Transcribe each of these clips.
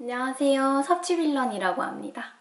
안녕하세요. 섭취빌런이라고 합니다.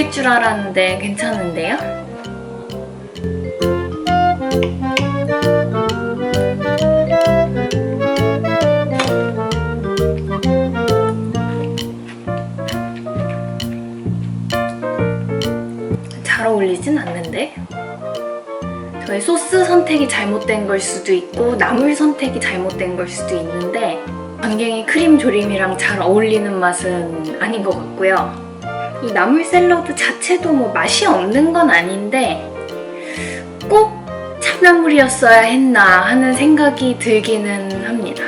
비릴 줄 알았는데 괜찮은데요? 잘 어울리진 않는데? 저의 소스 선택이 잘못된 걸 수도 있고 나물 선택이 잘못된 걸 수도 있는데 전갱이 크림 조림이랑 잘 어울리는 맛은 아닌 것 같고요. 이 나물 샐러드 자체도 뭐 맛이 없는 건 아닌데 꼭 참나물이었어야 했나 하는 생각이 들기는 합니다.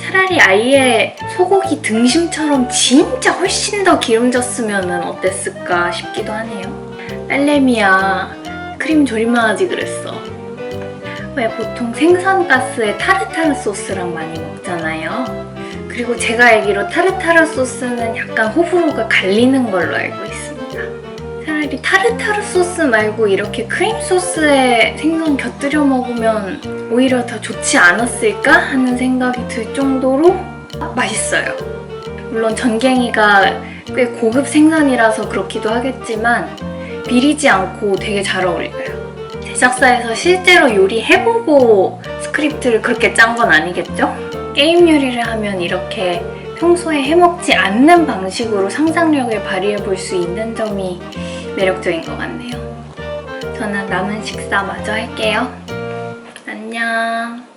차라리 아예 소고기 등심처럼 진짜 훨씬 더 기름졌으면 어땠을까 싶기도 하네요. 딸내미야, 크림 조림만 하지 그랬어. 왜 보통 생선가스에 타르타르 소스랑 많이 먹잖아요. 그리고 제가 알기로 타르타르 소스는 약간 호불호가 갈리는 걸로 알고 있습니다. 차라리 타르타르 소스 말고 이렇게 크림 소스에 생선 곁들여 먹으면 오히려 더 좋지 않았을까 하는 생각이 들 정도로 맛있어요. 물론 전갱이가 꽤 고급 생선이라서 그렇기도 하겠지만 비리지 않고 되게 잘 어울려요. 제작사에서 실제로 요리해보고 스크립트를 그렇게 짠 건 아니겠죠? 게임 요리를 하면 이렇게 평소에 해먹지 않는 방식으로 상상력을 발휘해 볼 수 있는 점이 매력적인 것 같네요. 저는 남은 식사 마저 할게요. 안녕.